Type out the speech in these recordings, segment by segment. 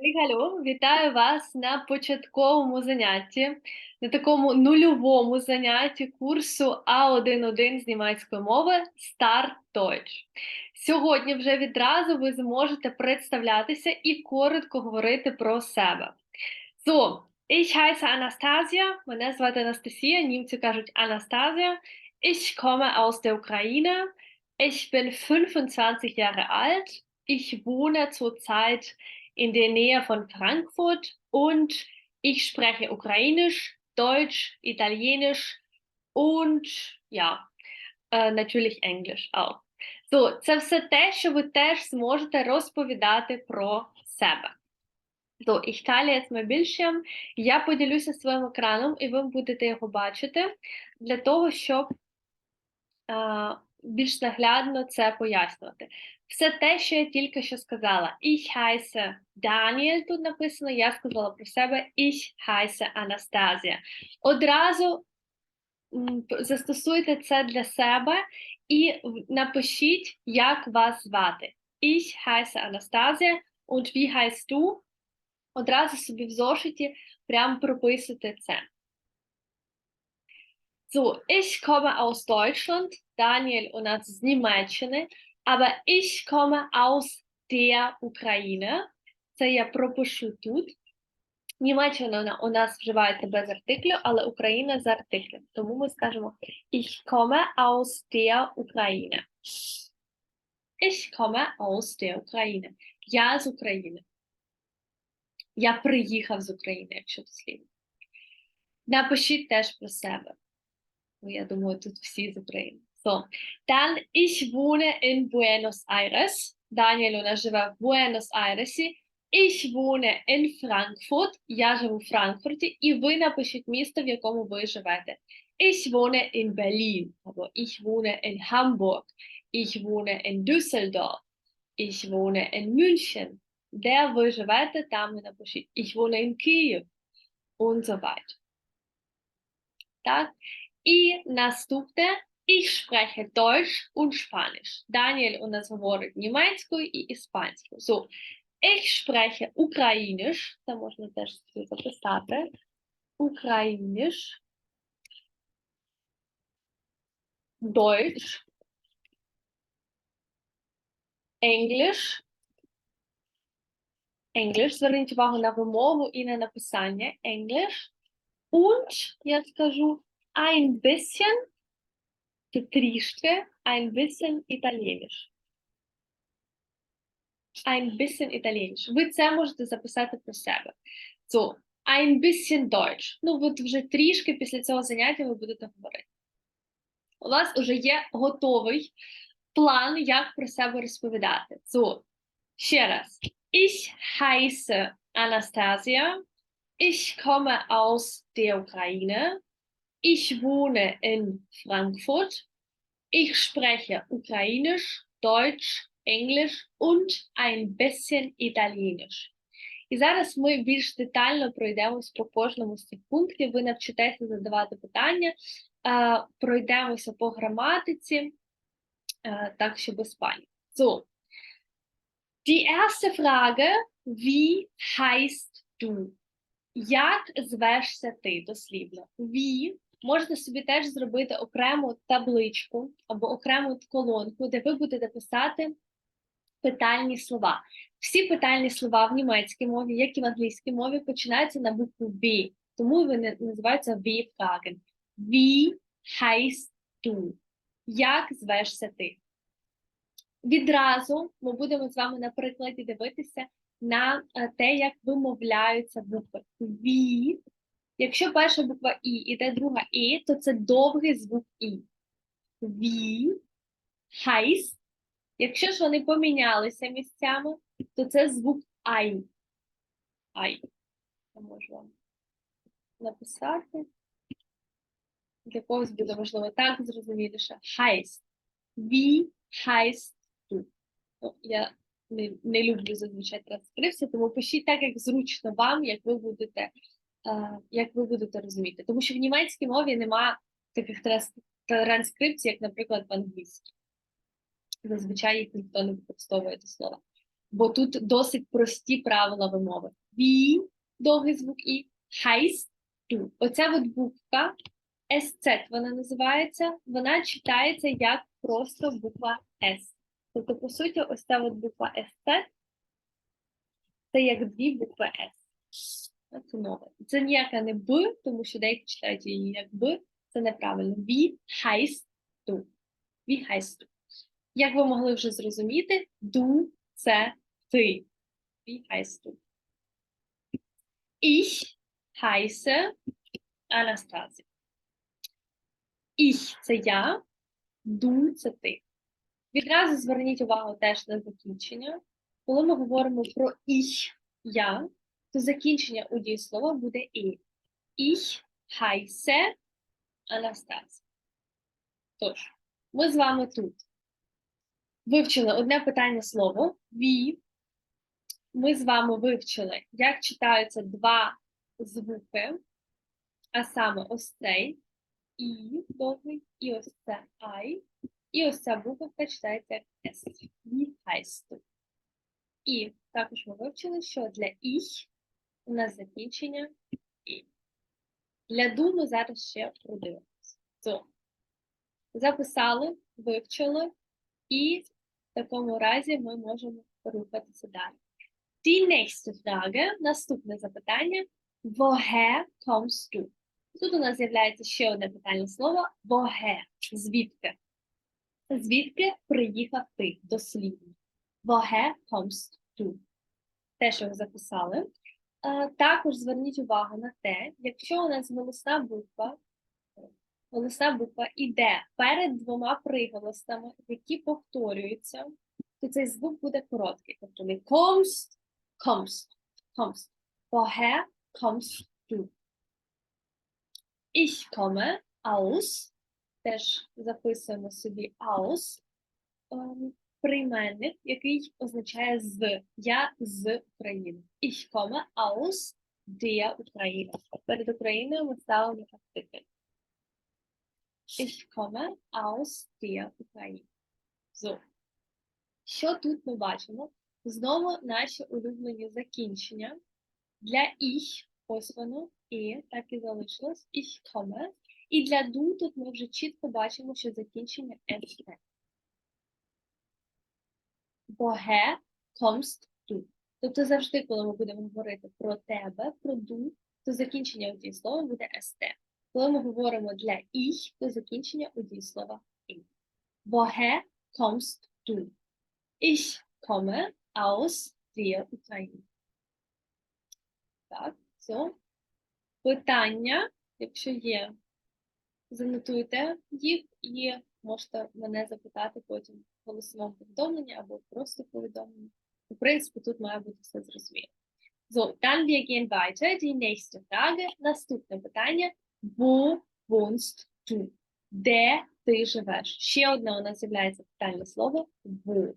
Алло, вітаю вас на початковому занятті, на такому нульовому занятті курсу А1.1 з німецької мови Start Deutsch. Сьогодні вже відразу ви зможете представлятися і коротко говорити про себе. So, ich heiße Anastasia, мене звати Анастасія, німці кажуть Анастасія. Ich komme aus der Ukraine. Ich bin 25 Jahre alt. Ich wohne zurzeit in der Nähe von Frankfurt und ich spreche Ukrainisch, Deutsch, Italienisch und ja, äh, natürlich Englisch auch. So, це все те, що ви теж зможете розповідати про себе. So, ich teile jetzt mein Bildschirm. Я поділюся своїм екраном, і ви будете його бачити для того, щоб е, більш наглядно це пояснювати. Все те, що я тільки що сказала. Ich heiße Daniel, тут написано, я сказала про себе Ich heiße Анастазія. Одразу застосуйте це для себе і напишіть, як вас звати. Ich heiße Анастазія, und wie heißt du? Одразу собі в зошиті прям прописуйте це. So, ich komme aus Deutschland, Daniel у нас з Німеччини, aber ich komme aus der Ukraine. Це я пропишу тут. Німеччина у нас вживається без артиклю, але Україна з артиклем. Тому ми скажемо Ich komme aus der Ukraine. Ich komme aus der Ukraine. Я з України. Я приїхав з України, якщо дослівно. Напишіть теж про себе. Ну, я думаю, тут всі з України. So. Dann, ich wohne in Buenos Aires. Daniel у нас живе в Буенос Айресі. Ich wohne in Frankfurt. Я живу в Франкфурті. І ви напишіть місто, в якому ви живете. Ich wohne in Berlin. Або ich wohne in Hamburg. Ich wohne in Düsseldorf. Ich wohne in München. Де ви живете, там і напишіть. Ich wohne in Kiev. Und so weiter. Так? І наступне ich spreche Deutsch und Spanisch. Даніель у нас говорить німецькою і іспанською. So, ich spreche Ukrainisch, це можна теж собі записати. Ukrainisch. Deutsch. English. English. Зверніть увагу на вимову і на написання. English. Und, я скажу, ein bisschen, трішки, ein bisschen Italienisch. Ein bisschen Italienisch. Ви це можете записати про себе. So, ein bisschen Deutsch. Ну, от вже трішки після цього заняття ви будете говорити. У вас вже є готовий план, як про себе розповідати. So, ще раз. Ich heiße Anastasia. Ich komme aus der Ukraine. Ich wohne in Frankfurt. Ich spreche Ukrainisch, Deutsch, Englisch und ein bisschen Italienisch. І зараз ми більш детально пройдемось по кожному з цих пунктів. Ви навчитеся задавати питання, пройдемося по граматиці, так що без. So. Die erste Frage, wie heißt du? Як звешся ти дослівно? Wie можете собі теж зробити окрему табличку або окрему колонку, де ви будете писати питальні слова. Всі питальні слова в німецькій мові, як і в англійській мові, починаються на букву V, тому вони називаються V-Fragen. Wie heißt du? Як звешся ти? Відразу ми будемо з вами на прикладі дивитися на е, те, як вимовляються букви. Ві. Якщо перша буква І іде друга І, то це довгий звук І. Ві, хайс. Якщо ж вони помінялися місцями, то це звук Ай. Ай. Я можу вам написати. Для когось буде важливо так зрозуміліше. Хайс. Ві, хайс, ту. Ну, я не, не люблю зазвичай транскрипцію, тому пишіть так, як зручно вам, як ви будете, е, як ви будете розуміти. Тому що в німецькій мові нема таких транскрипцій, як, наприклад, в англійській. Зазвичай їх ніхто не використовує до слова. бо тут досить прості правила вимови. Wie, довгий звук і heißt du. Оця от буква SZ вона називається, вона читається як просто буква S. Тобто, по суті, ось ця от буква SZ це як дві букви S. Це нове. Це ніяка не Б, тому що деякі читають її як Б. Це неправильно. Wie heißt du? Wie heißt du? Як ви могли вже зрозуміти, du – це ти. Wie heißt du? Ich heiße Анастасія. Ich – це я, du – це ти. Відразу зверніть увагу теж на закінчення. Коли ми говоримо про ich – я, то закінчення у дієслова буде і. Ich heiße Анастасія. Тож, ми з вами тут вивчили одне питання слово «ві». Ми з вами вивчили, як читаються два звуки, а саме ось цей і довгий, і ось це ай, і ось ця буковка читається як «с». «Ві heißt. І також ми вивчили, що для «ich» у нас закінчення. Для «ду» ми зараз ще продивимося. То, записали, вивчили, і в такому разі ми можемо рухатися далі. Die nächste Frage, наступне запитання. Woher kommst du? Тут у нас з'являється ще одне питальне слово woher. Звідки? Звідки приїхав ти дослівно? Woher kommst du? Те, що ви записали. Також зверніть увагу на те, якщо у нас голосна буква, голосна буква іде перед двома приголосними, які повторюються, то цей звук буде короткий. Тобто не kommst, kommst, kommst. Woher kommst du? Ich komme aus. Теж записуємо собі aus. Прийменник, який означає з. Я з України. Ich komme aus der Ukraine. Перед Україною ми ставимо артикль. Ich komme aus der Ukraine. So. Що тут ми бачимо? Знову наші улюблені закінчення. Для ich, ось воно, і так і залишилось. Ich komme. І для du тут ми вже чітко бачимо, що закінчення st. Woher kommst du? Тобто завжди, коли ми будемо говорити про тебе, про du, то закінчення у дієслова буде st. Коли ми говоримо для ich, то закінчення у дієслова in. Woher kommst du? Ich komme aus der Ukraine. Так, все. Питання, якщо є, занотуйте їх і можете мене запитати потім в голосовому повідомленні або просто повідомлення. в принципі, тут має бути все зрозуміло. So, dann wir gehen weiter. Die nächste Frage. Наступне питання. Wo wohnst du? Де ти живеш? Ще одне у нас з'являється питальне слово wo.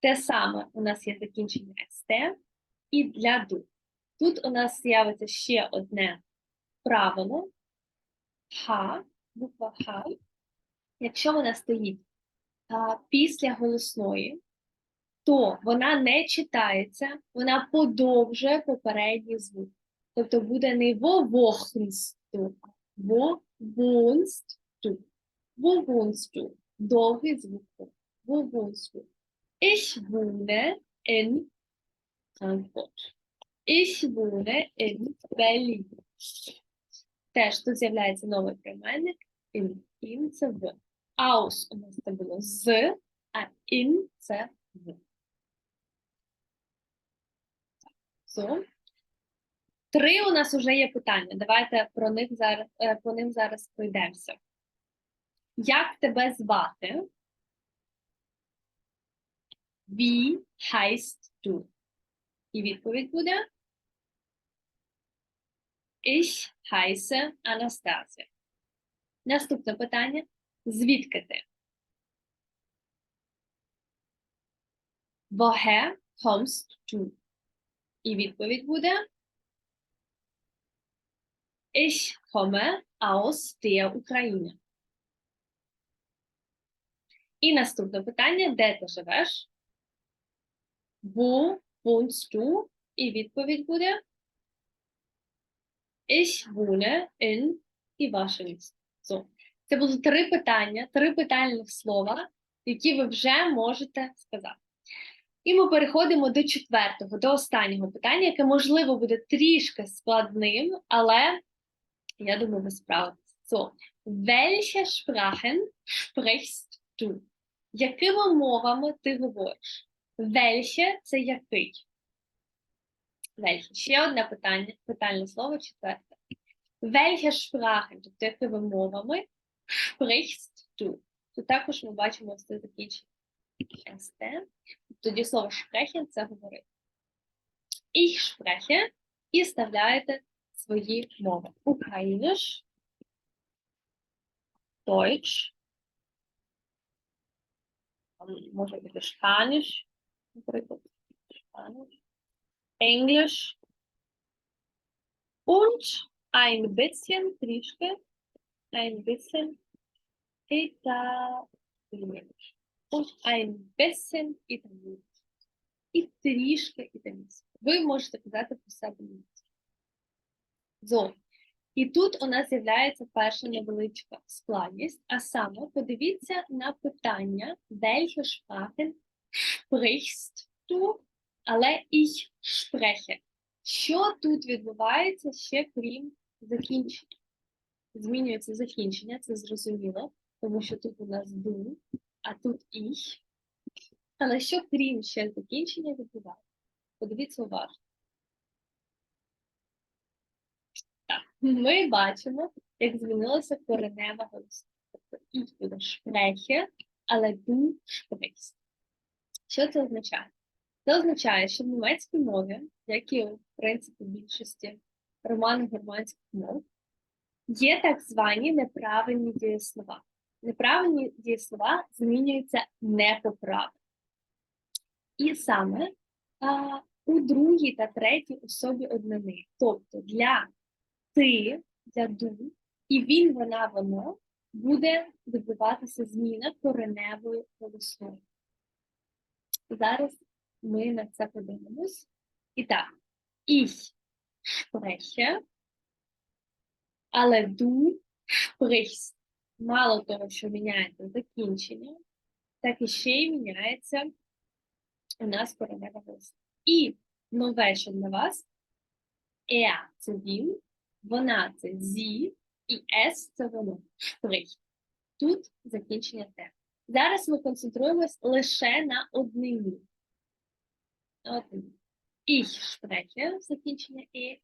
Те саме у нас є закінчення st і для ду. Тут у нас з'явиться ще одне правило х, буква Х. Якщо вона стоїть а, після голосної, то вона не читається, вона подовжує попередній звук. Тобто буде не во вохнсту, а во вонсту. Во вонсту. Довгий звук. Во вонсту. Ich wohne in Frankfurt. Ich wohne in Berlin. Теж тут з'являється новий прийменник. In. In – це в. Aus у нас це було з, а in – це в. So. Три у нас вже є питання. Давайте про них зараз, е, по ним зараз пройдемося. Як тебе звати? Wie heißt du? І відповідь буде Ich heiße Анастасія. Наступне питання. Звідки ти? Woher kommst du? І відповідь буде Ich komme aus der Ukraine. І наступне питання. Де ти живеш? Wo wohnst du? І відповідь буде Ich wohne in і ваше. So. Це було три питання, три питальних слова, які ви вже можете сказати. І ми переходимо до четвертого, до останнього питання, яке, можливо, буде трішки складним, але я думаю, ви справитесь. So. Welche Sprachen sprichst du? Якими мовами ти говориш? Welche – це який? Welche. Ще одне питання, питальне слово, четверте. Welche Sprachen, тобто якими мовами sprichst du? Тут також ми бачимо все. ST. Тоді слово sprechen – це говорити. Ich spreche і вставляєте свої мови. Україниш, Deutsch, може бути Spanish, наприклад, Spanish, English und ein bisschen, трішки, ein bisschen Italienisch. Und ein bisschen Italienisch. І трішки італійською. Ви можете казати про себе німецьку. So. І тут у нас з'являється перша невеличка складність, а саме подивіться на питання, welche Sprachen sprichst du, але ich spreche. Що тут відбувається ще крім закінчення? Змінюється закінчення, це зрозуміло, тому що тут у нас du, а тут ich. Але що крім ще закінчення відбувається? Подивіться уважно. Так, ми бачимо, як змінилося коренева голоса. Тобто ich буде spreche, але du sprichst. Що це означає? Це означає, що в німецькій мові, як і в принципі більшості романо-германських мов, є так звані неправильні дієслова. Неправильні дієслова змінюються непоправно. І саме а, у другій та третій особі однини. Тобто для ти, для ду, і він, вона, воно буде відбуватися зміна кореневої голосної. Зараз ми на це подивимось. І так, ich spreche, але du sprichst. Мало того, що міняється закінчення, так і ще й міняється у нас коренева голосна. І нове, що для вас, er – це він, вона це зі, і с це воно. Шпрich. Тут закінчення те. Зараз ми концентруємось лише на однині. На однині. Ich spreche, закінчення е,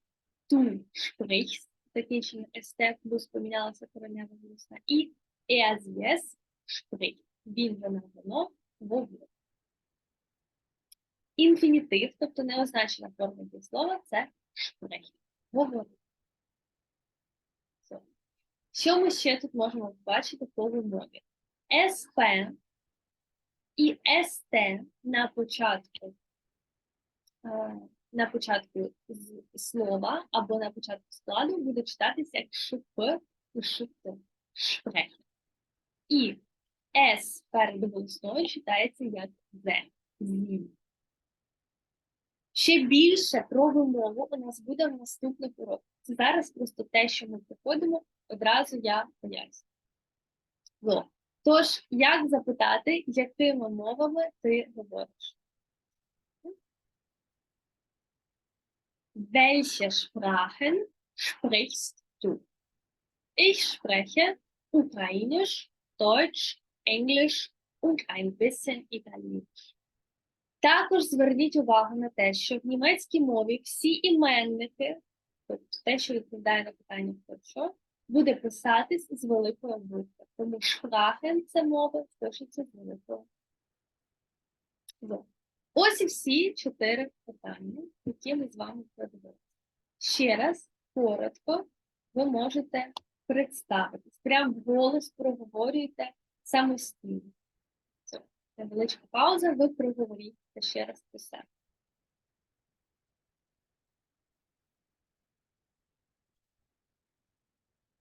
du sprichst, закінчення st, плюс помінялася коренева голосна, і es, spricht. Він, вона, воно, говорить. Інфінітив, тобто неозначена форма дієслова, це sprechen. Говорить. Що ми ще тут можемо побачити по вимові? СП і СТ на початку е, на початку слова або на початку складу буде читатися як шп і шп. Шпрехен. І С перед голосною читається як З. Ще більше про вимову у нас буде в наступних уроках. Це зараз просто те, що ми проходимо, одразу я поясню. Тож, як запитати, якими мовами ти говориш? Welche Sprachen sprichst du? Ich spreche Ukrainisch, Deutsch, Englisch und ein bisschen Italienisch. Також зверніть увагу на те, що в німецькій мові всі іменники, тобто те, що відповідає на питання хто що, буде писатись з великої букви. Тому шпрахен це мова пишеться з великої. Ось і всі чотири питання, які ми з вами подивилися. Ще раз, коротко, ви можете представитись. Прям вголос проговорюйте самостійно. Все. Невеличка пауза, ви проговоріть ще раз про себе.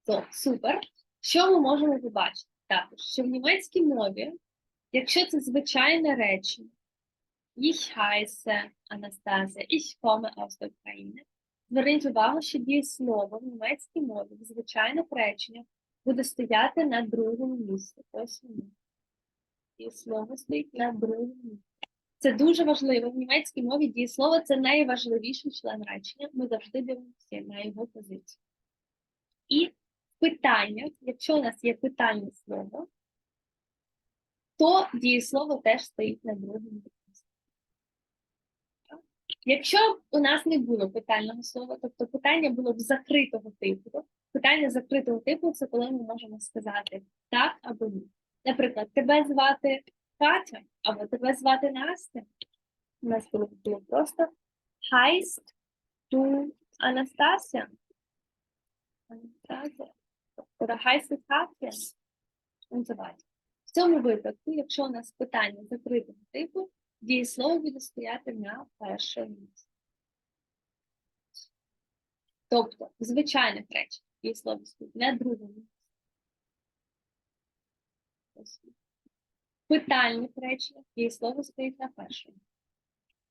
То, супер. Що ми можемо побачити? Також, що в німецькій мові, якщо це звичайне речення, Ich heiße Анастасія. Ich komme aus der Ukraine. Зверніть увагу, що дієслово в німецькій мові в звичайних реченнях буде стояти на другому місці. Ось воно. Дієслово стоїть на другому місці. Це дуже важливо. В німецькій мові дієслово це найважливіший член речення. Ми завжди дивимося на його позицію. І питання, якщо у нас є питальне слово, то дієслово теж стоїть на другому місці. Якщо б у нас не було питального слова, тобто питання було б закритого типу, питання закритого типу це коли ми можемо сказати так або ні. Наприклад, тебе звати Катя або тебе звати Настя. У нас було було просто heißt du Анастасія. Анастасія. So. В цьому випадку, якщо у нас питання закритого типу, дієслово буде стояти на першому місці. Тобто, звичайних речах дієслово стоїть на другому місці. Питальних реченнях дієслово стоїть на першому.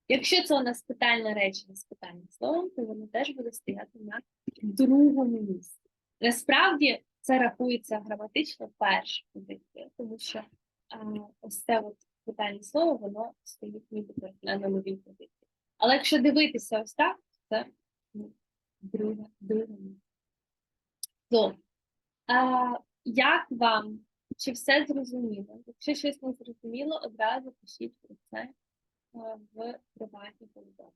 Якщо це у нас питальне речення з питальним словом, то воно теж буде стояти на другому місці. Насправді це рахується граматично позиція, тому що а, ось це от питальне слово, воно стоїть нібито на нульовій позиції. Але якщо дивитися ось так, це ну, друге, друге. Добре. А, як вам? Чи все зрозуміло? Якщо щось не зрозуміло, одразу пишіть про це в приватні повідомлення.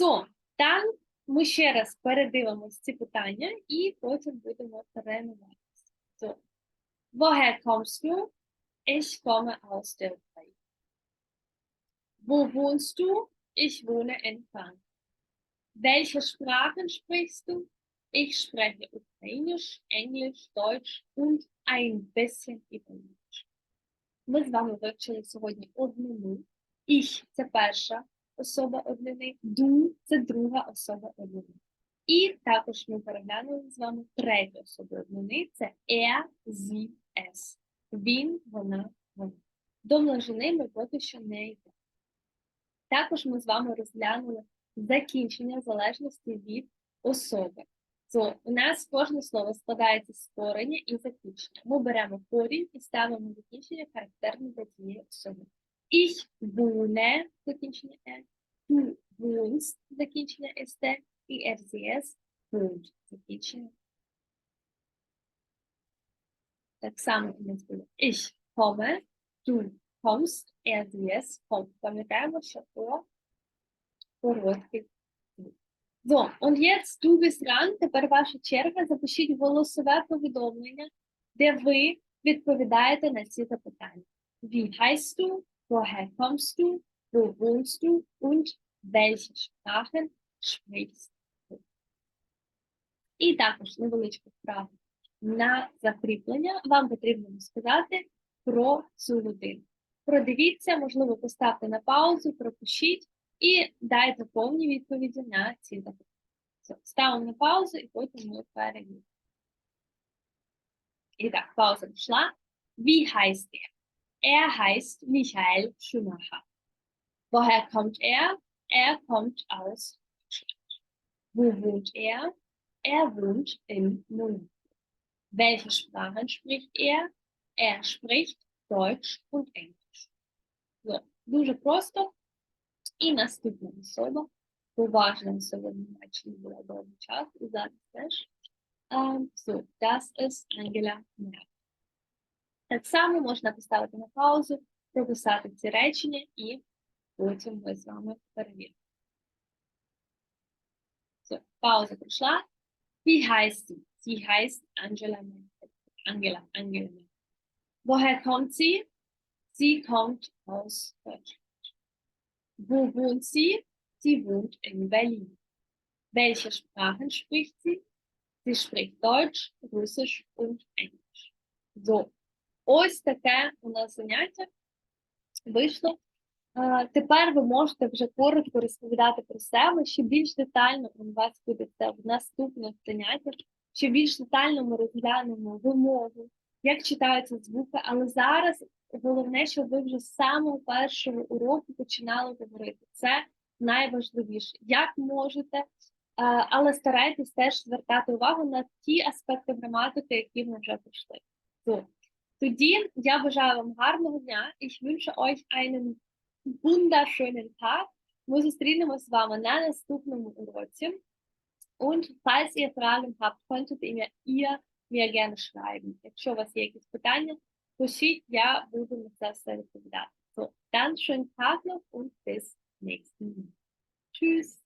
So, там ми ще раз передивимось ці питання і потім будемо тренуватися. So, woher kommst du? Ich komme aus der Ukraine. Wo wohnst du? Ich wohne in Frankreich. Welche Sprachen sprichst du? Ich spreche Ukrainisch, Englisch, Deutsch und ein bisschen Italienisch. Ми з вами вивчили сьогодні однину. Ich – це перша особа однини, du – це друга особа однини. І також ми переглянули з вами третю особу однини – це er, sie, es. Він, вона, вона. До множини ми поки що не йдемо. Також ми з вами розглянули закінчення залежності від особи. То у нас кожне слово складається з корення і закінчення. Ми беремо корінь і ставимо закінчення характерне для цієї особи. Ich wohne, закінчення е, du wohnst, закінчення st, і er, sie, wohnt, закінчення. Так само у нас буде ich komme, du kommst, er, sie, es kommt. Пам'ятаємо, що то короткий So, und jetzt du bist dran. Тепер ваша черга. Запишіть голосове повідомлення, де ви відповідаєте на ці запитання. Wie heißt du? Woher kommst du? Wo wohnst du? Und welche Sprachen sprichst du? І також невеличку вправу на закріплення. Вам потрібно розказати про цю людину. Продивіться, можливо, поставте на паузу, пропишіть і дайте повні відповіді на ці запитання. Ставимо на паузу і потім ми перевіримо. І так, пауза пішла. Wie heißt er? Er heißt Michael Schumacher. Woher kommt er? Er kommt aus Deutschland. Wo wohnt er? Er wohnt in Monaco. Welche Sprachen spricht er? Er spricht Deutsch und Englisch. Дуже просто. І наступна особа. Особа в Німеччині була довгий час, і зараз теж. So, das ist Angela Merkel. Так само можна поставити на паузу, прописати ці речення і потім ми з вами перевіримо. So, пауза пройшла. Wie heißt sie? Sie heißt Angela. Angela, Angela. Woher kommt sie? Sie kommt aus Deutschland. Wo wohnt sie? Sie wohnt in Berlin. Welche Sprachen spricht sie? Sie spricht Deutsch, Russisch und Englisch. So, ось таке у нас заняття вийшло. Е, Тепер ви можете вже коротко розповідати про себе, ще більш детально у вас буде це в наступних заняттях. Ще більш детально ми розглянемо вимогу, як читаються звуки, але зараз головне, щоб ви вже з самого першого уроку починали говорити. Це найважливіше. Як можете, е, але старайтесь теж звертати увагу на ті аспекти граматики, які ми вже пройшли. Тоді я бажаю вам гарного дня. Ich wünsche euch einen wunderschönen Tag. Ми зустрінемось з вами на наступному уроці. Und falls ihr Fragen habt, könntet ihr mir, ihr mir gerne schreiben. Якщо у вас є якісь питання, пишіть, я буду на це все відповідати. So, dann schönen Tag noch und bis nächsten Mal. Tschüss.